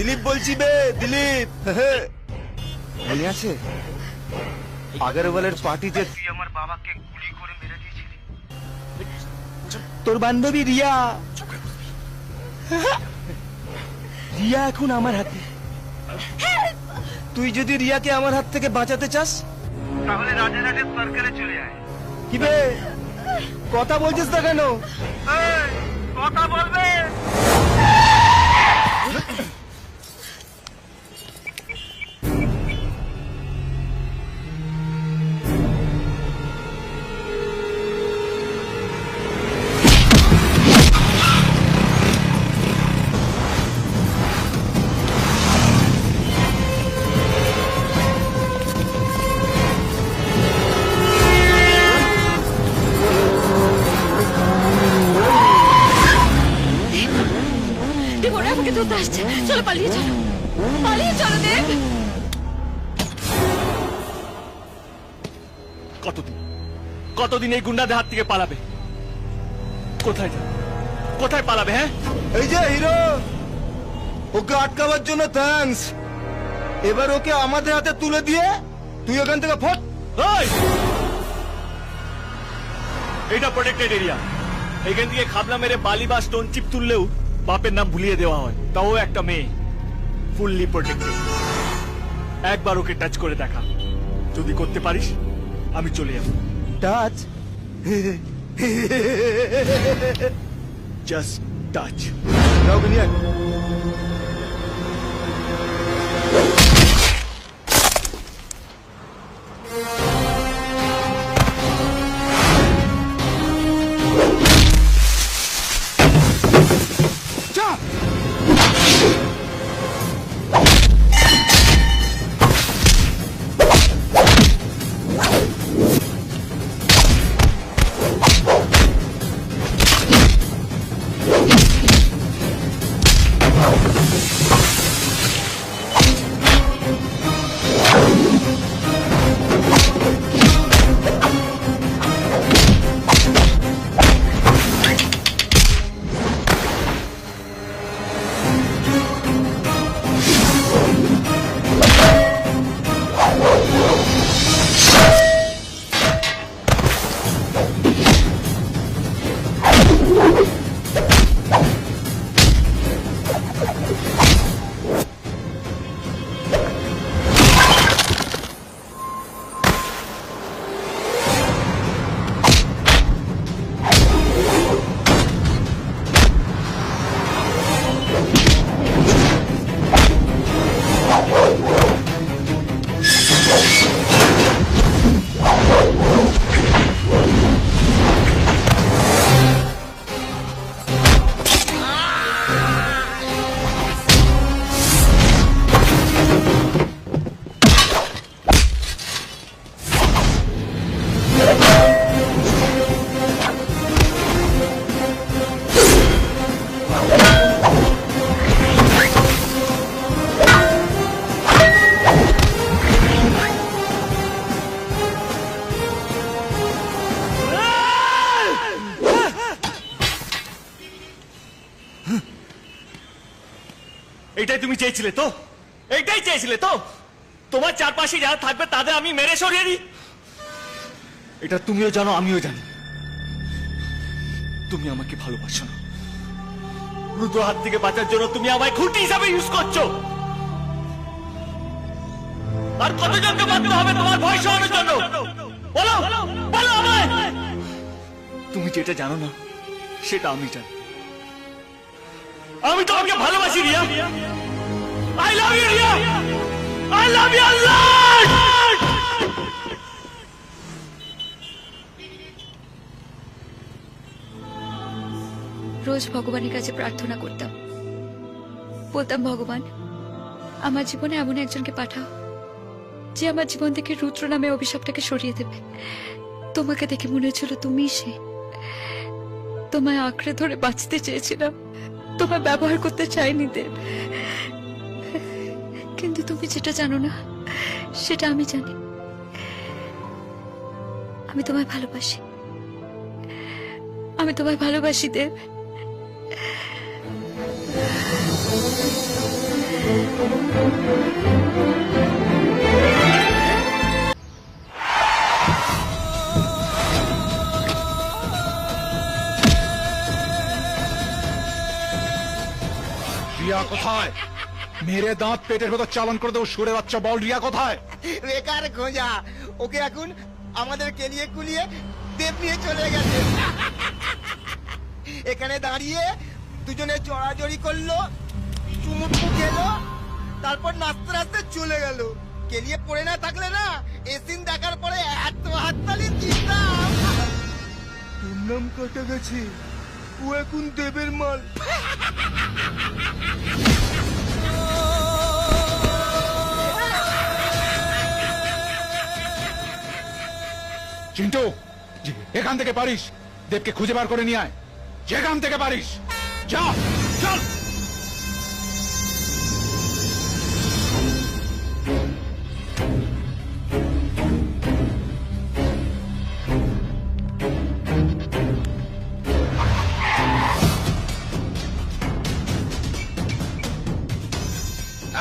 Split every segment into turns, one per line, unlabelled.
দিলীপ বলছি বে দিলীপ। মনে আছে? আগরওয়ালের পার্টিতে তুই আমার বাবাকে গুলি করে মেরে দিয়েছিলি। তোর বান্ধবী রিয়া। রিয়া এখন আমার হাতে। তুই যদি রিয়াকে আমার হাত থেকে বাঁচাতে চাস? তাহলে রাজারহাটের সরকারে চলে আয়। কি বে? কথা বলছিস না কেন? কথা বলবে।
চলো পালিয়ে চলো পালিয়ে চলো দেব।
কতদিন? কতদিন এই গুন্ডাদের হাত থেকে পালাবে? কোথায় যাবে? কোথায় পালাবে হ্যাঁ?
এই যে হিরো ওকে আটকাবার জন্য থ্যাঙ্কস এবার ওকে আমাদের হাতে তুলে দিয়ে তুই ওখান থেকে ফট।
এটা প্রোটেক্টেড এরিয়া এখান থেকে খাবলা মেরে বালি বা স্টোন চিপ তুললেও বাপের নাম ভুলিয়ে দেওয়া হয়। তাও একটা মেয়ে। ফুললি প্রোটেক্টেড একবার ওকে টাচ করে দেখা। যদি করতে পারিস আমি চলে যাব।
টাচ
জাস্ট টাচ
নাও নিয়ে
চেয়েছিলে তো? এইটাই চেয়েছিলে তো? তোমার চারপাশে যারা থাকবে, তাদের আমি মেরে সরিয়ে দিই। এটা তুমিও জানো, আমিও জানি। তুমি আমাকে ভালোবাসো না। রুদ্র হাত থেকে বাঁচার জন্য তুমি আমায় খুঁটি হিসাবে ইউজ করছ। আর কতজনকে বাধ্য হবে তোমার ভয় সহানোর জন্য? বলো বলো আমায়! তুমি যেটা জানো না, সেটা আমি জানি। আমি তোমাকে ভালোবাসি, Riya. I love you Riya I love you Allah
রোজ ভগবানের কাছে প্রার্থনা করতাম। বলতাম, ভগবান, আমার জীবনে এমন একজনকে পাঠাও, যে আমার জীবন থেকে রুদ্র নামে অভিশাপটাকে সরিয়ে দেবে। তোমাকে দেখে মনে হচ্ছিল তুমি সে। তোমায় আঁকড়ে ধরে বাঁচতে চেয়েছিলাম। তোমায় ব্যবহার করতে চাইনি দেব। যেটা জানো না সেটা আমি জানি। আমি তোমায় ভালোবাসি। আমি তোমায় ভালোবাসি দেব।
কোথায়? মেরে দাঁত পেটের ভেতর চালন করে দেবো সুরে বাচ্চা বল রিয়া কোথায়?
বেকার খোঁজা। ওকে এখন আমাদের কেলিয়ে কুলিয়ে দেব নিয়ে চলে গেছে। এখানে দাঁড়িয়ে দুজনে চড়াচড়ি করল চুমুটু খেলো তারপর নাচতে নাচতে চলে গেল। কেলিয়ে পড়ে না থাকলে না এসিন দেখার পরে এত হাততালি দিতাম। নাম কাটা গেছে। ও এখন দেবের মাল।
চিন্টু এখান থেকে পারিস। দেবকে খুঁজে বার করে নিয়ে আয়। যেখান থেকে পারিস। যা, চল।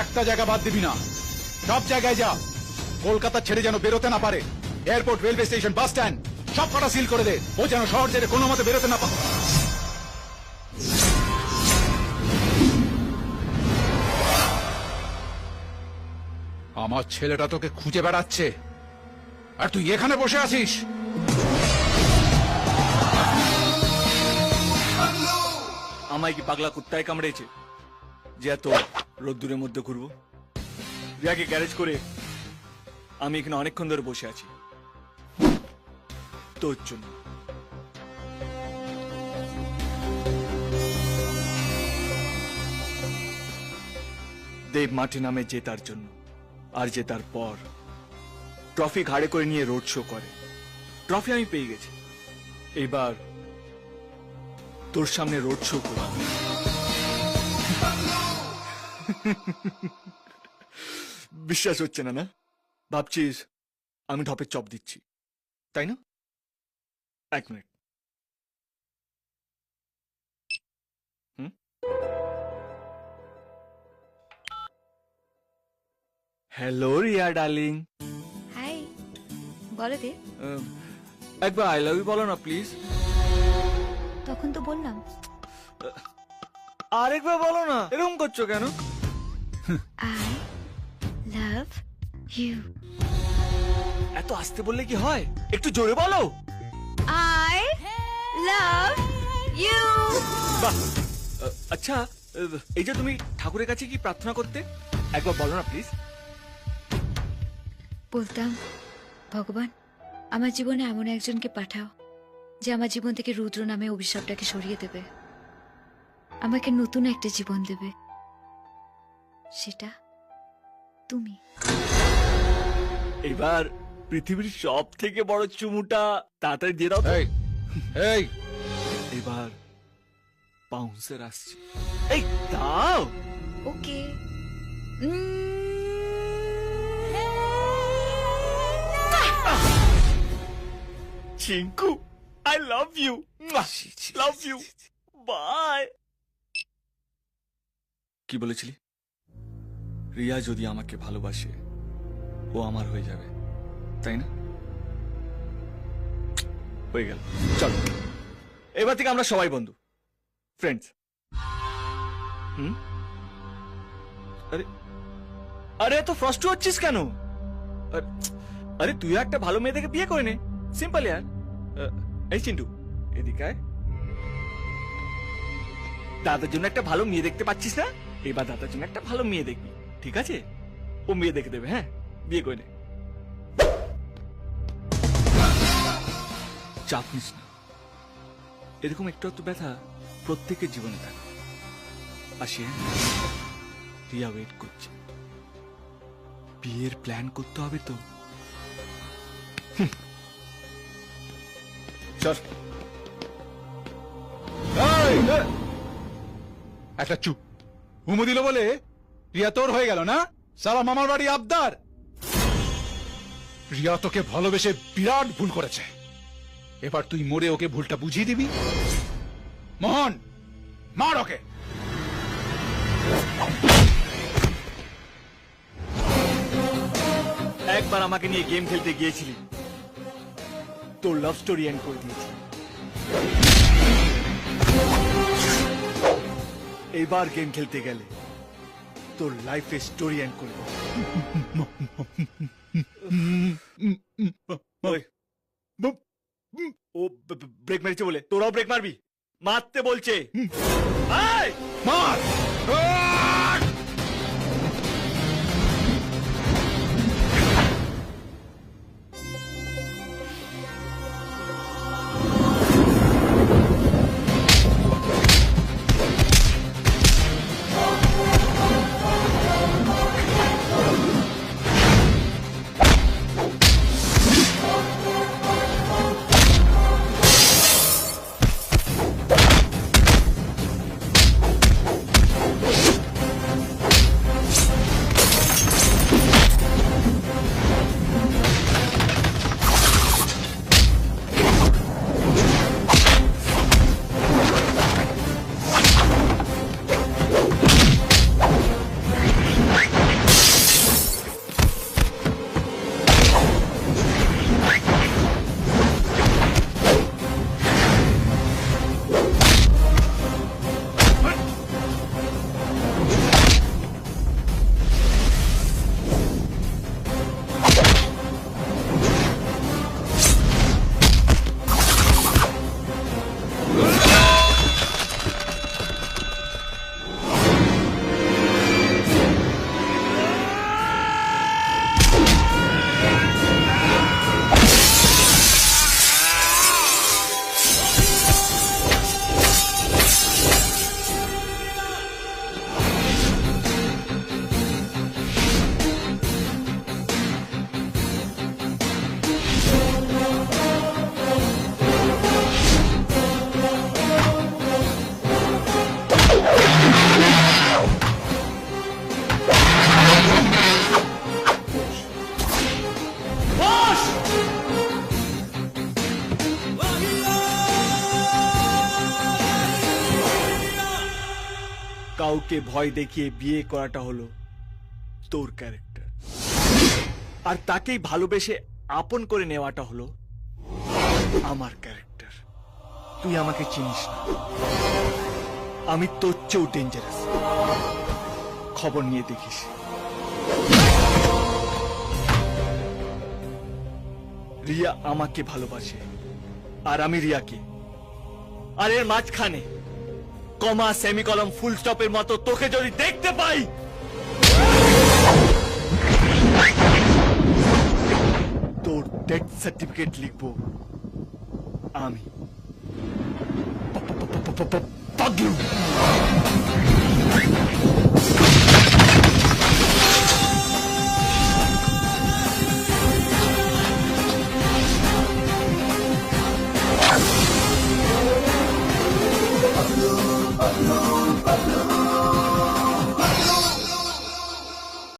একটা জায়গা বাদ দিবি না। সব জায়গায় যা। কলকাতা ছেড়ে যেন বেরোতে না পারে। Airport, railway station, bus stand, সব কটা সিল করে দে। ও যেন শহর ছেড়ে কোনো মতে বেরোতে না পারে আমার ছেলেটা তোকে খুঁজে বেড়াচ্ছে। আর তুই এখানে বসে আছিস?
আমায় কি পাগলা কুত্তায় কামড়েছে? যে এত রোদ্দুরের মধ্যে ঘুরবো? রিয়াকে গ্যারেজ করে আমি এখানে অনেকক্ষণ ধরে বসে আছি। তোর জন্য। দেব মাঠে নামে জেতার জন্য, আর জেতার পর ট্রফি ঘাড়ে করে নিয়ে রোড শো করে। ট্রফি আমি পেয়ে গেছি। এবার তোর সামনে রোড শো করব। বিশ্বাস হচ্ছে না না? ভাবছিস আমি ঢপের চপ দিচ্ছি, তাই না? এক মিনিট। হুম? হ্যালো রিয়া ডার্লিং
হাই বলো দে।
একবার আই লাভ ইউ বলো না প্লিজ
তখন তো বললাম।
আরেকবার বলো না এরকম করছ কেন?
আই লাভ ইউ
এত আসতে বললে কি হয়? একটু জোরে বলো।
লাভ ইউ
বাহ। আহ, আচ্ছা আহ, এই যে তুমি ঠাকুরের কাছে কি প্রার্থনা করতে একবার বলো না প্লিজ
বলতাম ভগবান আমার জীবনে এমন একজনকে পাঠাও যে আমার জীবন থেকে রুদ্র নামে অভিশাপটাকে সরিয়ে দেবে। আমাকে নতুন একটা জীবন দেবে। সেটা তুমি।
এবার পৃথিবীর সব থেকে বড় চুমুটা তাড়াতাড়ি দিয়ে দাও তো।
এই এই।
এবার বাউন্সার আসছে। এই দাও।
Okay.
Chinku I love you love you bye কি বলেছিলি? রিয়া যদি আমাকে ভালোবাসে ও আমার হয়ে যাবে তাই না? হয়ে গেল। চলো। এবার থেকে আমরা সবাই বন্ধু। ফ্রেন্ডস হুম? আরে আরে, এত ফ্রস্ট হচ্ছিস কেন? আরে- তুই একটা ভালো মেয়ে দেখে বিয়ে করে নে সিম্পল ইয়ার এই চিন্টু, এদিকে দাদার জন্য একটা ভালো মেয়ে দেখতে পাচ্ছিস না? এবার দাদার জন্য একটা ভালো মেয়ে দেখবি। ঠিক আছে? ও মেয়ে দেখে দেবে হ্যাঁ? বিয়ে করে নে। চাপ নিস না। এরকম একটু একটু ব্যথা প্রত্যেকের জীবনে থাকে। আসি হ্যাঁ? রিয়া ওয়েট করছে। বিয়ের প্ল্যান করতে হবে তো!
একটা চুপ হুমু দিল বলে রিয়া তোর হয়ে গেল না? সালা মামার বাড়ি আবদার। রিয়া তোকে ভালোবেসে বিরাট ভুল করেছে। এবার তুই মরে ওকে ভুলটা বুঝিয়ে দিবি। মোহন মার ওকে।
একবার আমাকে নিয়ে গেম খেলতে গিয়েছিলি। তোর লাভ স্টোরি এন্ড করে দিয়েছি। এবার গেম খেলতে গেলে তোর লাইফে স্টোরি এন্ড করব ওই। ও ব্রেক মেরেছে বলে। তোরাও ব্রেক মারবি। মারতে বলছে!
মার!
কাউকে ভয় দেখিয়ে বিয়ে করাটা হলো তোর ক্যারেক্টার। আর তাকেই ভালোবেসে আপন করে নেওয়াটা হলো আমার ক্যারেক্টার। তুই আমাকে চিনিস না। আমি তোর চেয়েও ডেঞ্জারাস খবর নিয়ে দেখিস। রিয়া আমাকে ভালোবাসে। আর আমি রিয়াকে। আর এর মাঝখানে কমা সেমিকলম ফুল স্টপের মতো তোকে যদি দেখতে পাই! তোর ডেথ সার্টিফিকেট লিখব। আমি। পাগলু।